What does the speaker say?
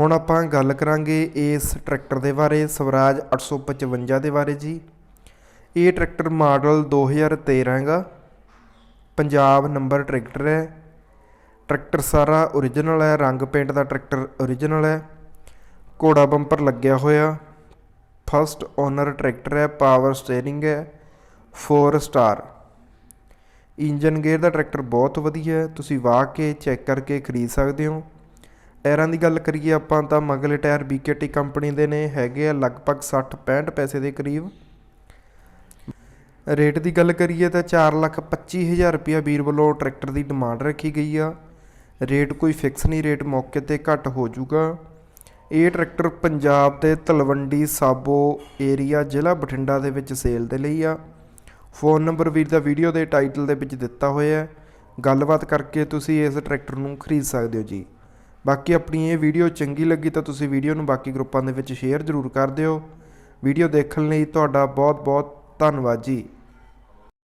ਹੁਣ ਆਪਾਂ ਗੱਲ ਕਰਾਂਗੇ ਇਸ ਟਰੈਕਟਰ ਦੇ ਬਾਰੇ, ਸਵਰਾਜ 855 ਦੇ ਬਾਰੇ ਜੀ। ਇਹ ਟਰੈਕਟਰ ਮਾਡਲ 2013 ਹੈਗਾ। ਪੰਜਾਬ ਨੰਬਰ ਟਰੈਕਟਰ ਹੈ। ਟਰੈਕਟਰ ਸਾਰਾ origignal ਹੈ, ਰੰਗ ਪੇਂਟ ਦਾ ਟਰੈਕਟਰ origignal ਹੈ। ਘੋੜਾ ਬੰਪਰ ਲੱਗਿਆ ਹੋਇਆ। ਫਸਟ ਓਨਰ ਟਰੈਕਟਰ ਹੈ ਪਾਵਰ ਸਟੀਅਰਿੰਗ ਹੈ 4 ਸਟਾਰ ਇੰਜਨ ਗੇਅਰ ਦਾ ਟਰੈਕਟਰ ਬਹੁਤ ਵਧੀਆ ਹੈ। ਤੁਸੀਂ ਵਾਹ ਕੇ ਚੈੱਕ ਕਰਕੇ ਖਰੀਦ ਸਕਦੇ ਹੋ। ਟਾਇਰਾਂ ਦੀ ਗੱਲ ਕਰੀਏ ਆਪਾਂ ਤਾਂ ਮਗਲੇ ਟਾਇਰ BKT ਕੰਪਨੀ ਦੇ ਨੇ, ਹੈਗੇ ਆ ਲਗਭਗ 60 65 ਪੈਸੇ ਦੇ ਕਰੀਬ। ਰੇਟ ਦੀ ਗੱਲ ਕਰੀਏ ਤਾਂ 425000 ਰੁਪਇਆ ਵੀਰ ਵੱਲੋਂ ਟਰੈਕਟਰ ਦੀ ਡਿਮਾਂਡ ਰੱਖੀ ਗਈ ਆ। ਰੇਟ ਕੋਈ ਫਿਕਸ ਨਹੀਂ, ਰੇਟ ਮੌਕੇ ਤੇ ਘੱਟ ਹੋ ਜਾਊਗਾ। ਇਹ ਟਰੈਕਟਰ ਪੰਜਾਬ ਦੇ ਤਲਵੰਡੀ ਸਾਬੋ ਏਰੀਆ, ਜ਼ਿਲ੍ਹਾ ਬਠਿੰਡਾ ਦੇ ਵਿੱਚ ਸੇਲ ਦੇ ਲਈ ਆ। ਫੋਨ ਨੰਬਰ ਵੀਰ ਦਾ ਵੀਡੀਓ ਦੇ ਟਾਈਟਲ ਦੇ ਵਿੱਚ ਦਿੱਤਾ ਹੋਇਆ ਹੈ। ਗੱਲਬਾਤ ਕਰਕੇ ਤੁਸੀਂ ਇਸ ਟਰੈਕਟਰ ਨੂੰ ਖਰੀਦ ਸਕਦੇ ਹੋ ਜੀ। ਬਾਕੀ ਆਪਣੀ ਇਹ ਵੀਡੀਓ ਚੰਗੀ ਲੱਗੀ ਤਾਂ ਤੁਸੀਂ ਵੀਡੀਓ ਨੂੰ ਬਾਕੀ ਗਰੁੱਪਾਂ ਦੇ ਵਿੱਚ ਸ਼ੇਅਰ ਜ਼ਰੂਰ ਕਰ ਦਿਓ। ਵੀਡੀਓ ਦੇਖਣ ਲਈ ਤੁਹਾਡਾ ਬਹੁਤ ਬਹੁਤ ਧੰਨਵਾਦ ਜੀ।